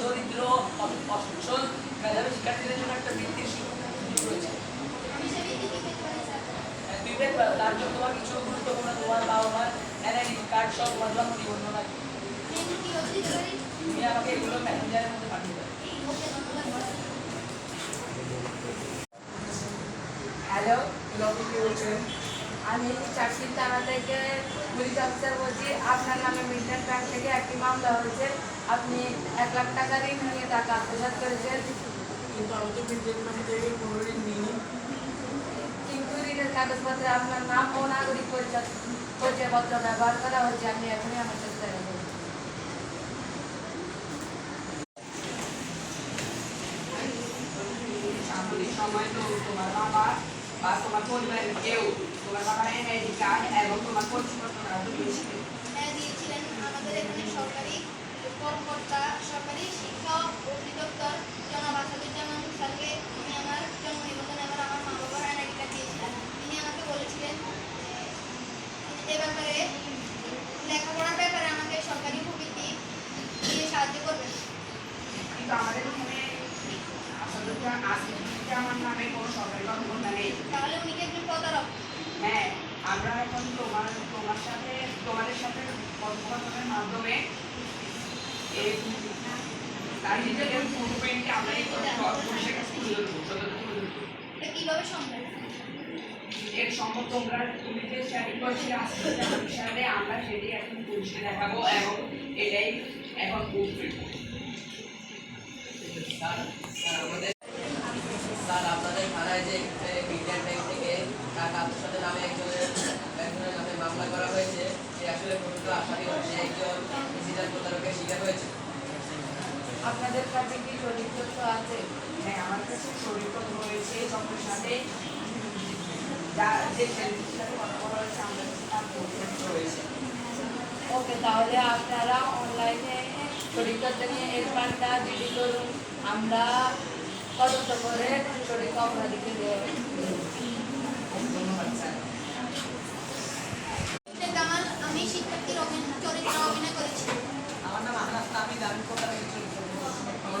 দরিদ্র মেধাবী শিক্ষার্থীদের জন্য একটা বৃত্তির সুযোগ রয়েছে। হ্যাঁ, পারো তার জন্য তোমার কিছু গুরুত্বপূর্ণ তোমার বাবা মার এনআইডি কার্ড সহ তোমার জন্ম নিবন্ধন হ্যালো আমি চারটি থানা থেকে পুলিশ অফিসার বলছি আপনার নামে মিডনাইট ব্যাংক থেকে একটি মামলা হয়েছে। আপনি এক লাখ টাকা ঋণ নিয়ে টাকা আত্মসাৎ করেছেন। কিন্তু আমি তো বিদ্যুৎ নামে থেকে কোনো ঋণ নিইনি। কিন্তু ঋণের কাগজপত্রে আপনার নাম ও নাগরিক পরিচয় পরিচয়পত্র ব্যবহার করা হয়েছে। আপনি এখনই আমার সাথে সময় তো তোমার বাবা বা তোমার পরিবারের কেউ তোমার বাবার এনআইডি কার্ড এবং তোমার পরিচয়পত্র কার্ড দিয়েছিল হ্যাঁ দিয়েছিলেন আমাদের এখানে সরকারি কর্মকর্তা সরকারি শিক্ষা অধিদপ্তর জনাব আসাদুজ্জামান স্যারকে আমি আমার জন্ম নিবন্ধন এবং আমার মা বাবার এনআইডি কার্ড দিয়েছিলাম তিনি আমাকে বলেছিলেন এ ব্যাপারে লেখাপড়ার ব্যাপারে আমাকে সরকারি প্রবৃত্তি দিয়ে সাহায্য করবেন কিন্তু আমাদের এখানে আসাদুজ্জামান আসাদুজ্জামান নামে কোনো সরকারি কর্মকর্তা নেই। তাহলে উনি কি একজন প্রতারক? হ্যাঁ আমরা এখন তোমার তোমার সাথে তোমাদের সাথে কথোপকথনের মাধ্যমে এই তার ডিটেলের ফুটপ্রিন্টে আমরা এই পুলিশের কাছে তুলে দেবো সদর তুলে দেবো এটা কীভাবে সম্ভব? এর সম্ভব তোমরা তুমি যে হিসাবে আমরা সেটি এখন পুলিশকে দেখাবো এবং এটাই এখন স্যার আমাদের স্যার আপনাদের থানায় যে ইন্ডিয়ান ব্যাংক থেকে টাকা আত্মসাতের নামে একজনের একজনের নামে মামলা করা হয়েছে সে আসলে প্রকৃত হয়েছে আপনাদের কাছে কি জরিপ তথ্য আছে? হ্যাঁ আমার কাছে শরীর রয়েছে যখন সাথে যা হয়েছে রয়েছে। ওকে, তাহলে আপনারা অনলাইনে শরীর নিয়ে এই ফান্ডটা জিডি করুন। আমরা তদন্ত করে শরীর অপরাধীকে দেব ধন্যবাদ স্যার জামাল আমি শিক্ষার্থীর অভিনয় চরিত্রে অভিনয় করেছি আমার নাম আহনাদ তামিদ আমি প্রতারকের চরিত্র আমার